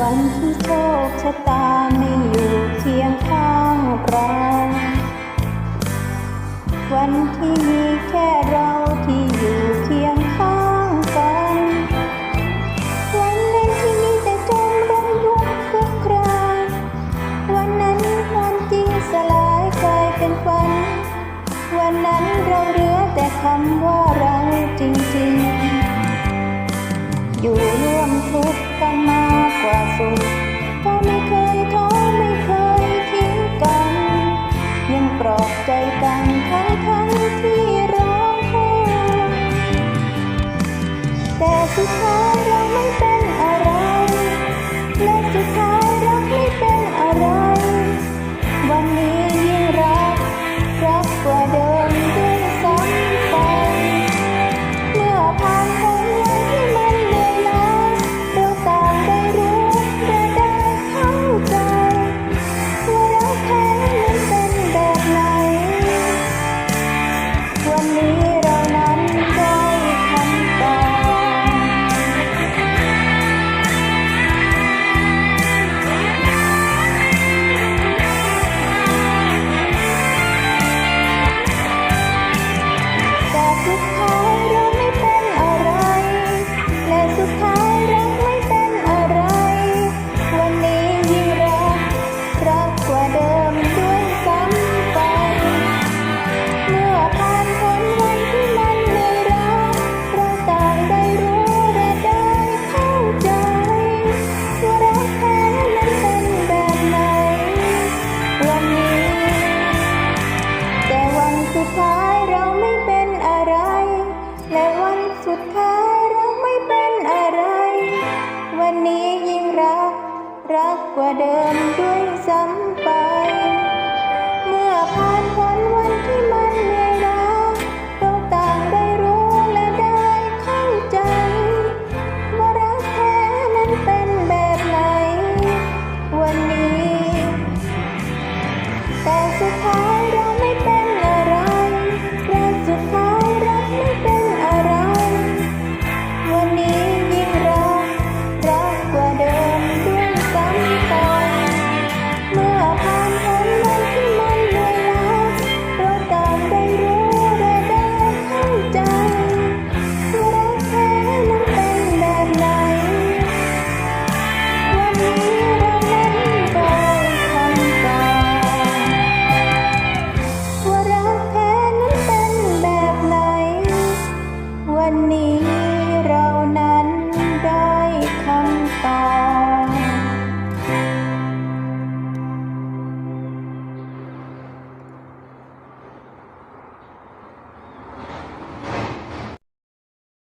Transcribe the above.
วันที่โชคชะตาไม่อยู่เคียงข้างเรา วันที่มีแค่เราที่อยู่เคียงข้างกัน วันนั้นที่มีแต่จมรมยุกคุกคราวันนั้นความจริงสลายกลายเป็นฝัน วันนั้นเราเหลือแต่คำว่าเราจริงๆ อยู่ร่วม ใจกันทั้งทั้งที่ร้องไห้แต่สุดท้ายเราไม่เป็น นี้เรานั้นได้คำตอบแต่สุดท้ายเราไม่เป็นอะไรและสุดท้าย รักกว่าเดิมด้วยซ้ำไป เมื่อผ่านพ้นวันที่มันเหนื่อยล้าเราต่างได้รู้และได้เข้าใจ ว่ารักแท้นั้นเป็นแบบไหน วันนี้ แต่สุดท้าย